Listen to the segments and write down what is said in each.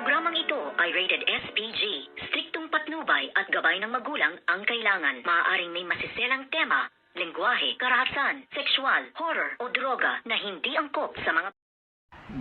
Programang ito ay rated SPG. Striktong patnubay at gabay ng magulang ang kailangan. Maaaring may masiselang tema, lengguwahe, karahasan, sexual, horror o droga na hindi angkop sa mga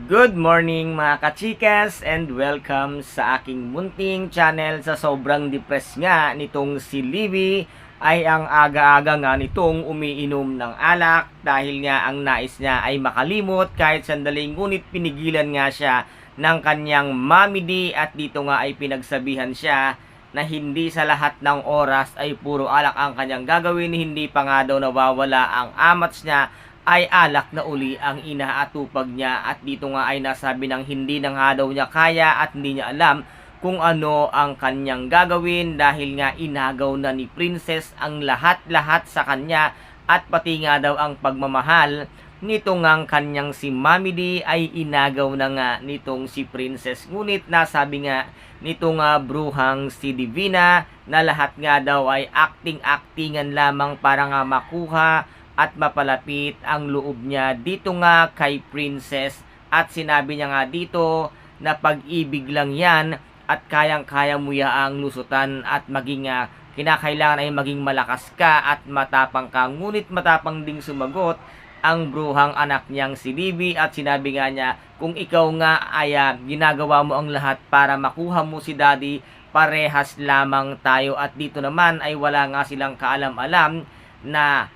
Good morning mga kachikas and welcome sa aking munting channel sa sobrang depressed nga nitong si Libby ay ang aga-aga nga nitong umiinom ng alak dahil nga ang nais niya ay makalimot kahit sandali ngunit pinigilan nga siya ng kanyang mommy D at dito nga ay pinagsabihan siya na hindi sa lahat ng oras ay puro alak ang kanyang gagawin. Hindi pa nga daw nawawala ang amats niya ay alak na uli ang inaatupag niya. At dito nga ay nasabi ng hindi na nga daw niya kaya at hindi niya alam kung ano ang kanyang gagawin dahil nga inagaw na ni Princess ang lahat-lahat sa kanya at pati nga daw ang pagmamahal nito ngang kanyang si Mami D ay inagaw na nga nitong si Princess. Ngunit nasabi nga nito nga bruhang si Divina na lahat nga daw ay acting-actingan lamang para nga makuha at mapalapit ang loob niya dito nga kay Princess. At sinabi niya nga dito na pag-ibig lang yan at kayang-kaya mo ang lusutan at maging uh, kinakailangan ay maging malakas ka at matapang ka. Ngunit matapang ding sumagot ang bruhang anak niyang si Libby at sinabi nga niya kung ikaw nga ay uh, ginagawa mo ang lahat para makuha mo si daddy parehas lamang tayo at dito naman ay wala nga silang kaalam-alam na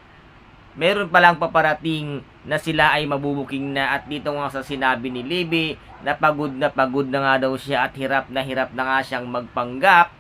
meron palang paparating na sila ay mabubuking na. At dito nga sa sinabi ni Libby na pagod na pagod na nga daw siya at hirap na hirap na nga siyang magpanggap.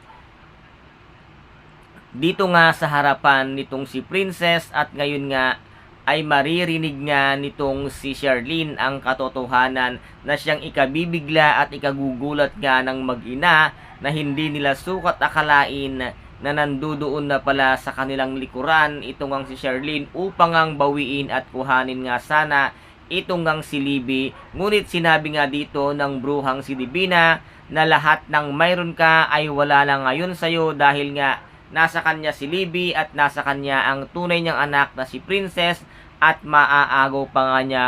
Dito nga sa harapan nitong si Princess at ngayon nga ay maririnig nga nitong si Charlene ang katotohanan na siyang ikabibigla at ikagugulat nga ng mag-ina na hindi nila sukat akalain na nandudoon na pala sa kanilang likuran itong ang si Charlene upang ang bawiin at kuhanin nga sana itong ang si Libby. Ngunit sinabi nga dito ng bruhang si Divina na lahat ng mayroon ka ay wala na ngayon sa'yo dahil nga nasa kanya si Libby at nasa kanya ang tunay niyang anak na si Princess at maaagaw pa nga niya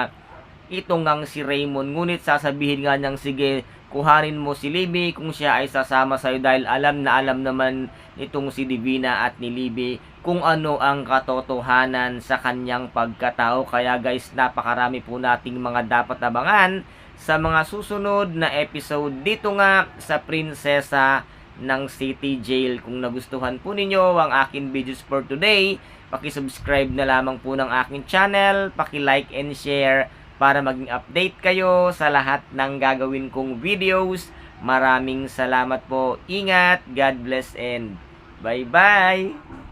itong ang si Raymond. Ngunit sasabihin nga niyang sige kuhanin mo si Libby kung siya ay sasama sa'yo dahil alam na alam naman itong si Divina at ni Libby kung ano ang katotohanan sa kanyang pagkatao. Kaya guys, napakarami po nating mga dapat abangan sa mga susunod na episode dito nga sa Prinsesa ng City Jail. Kung nagustuhan po ninyo ang akin videos for today, paki-subscribe na lamang po ng aking channel, paki-like and share para maging update kayo sa lahat ng gagawin kong videos. Maraming salamat po. Ingat, God bless and bye-bye!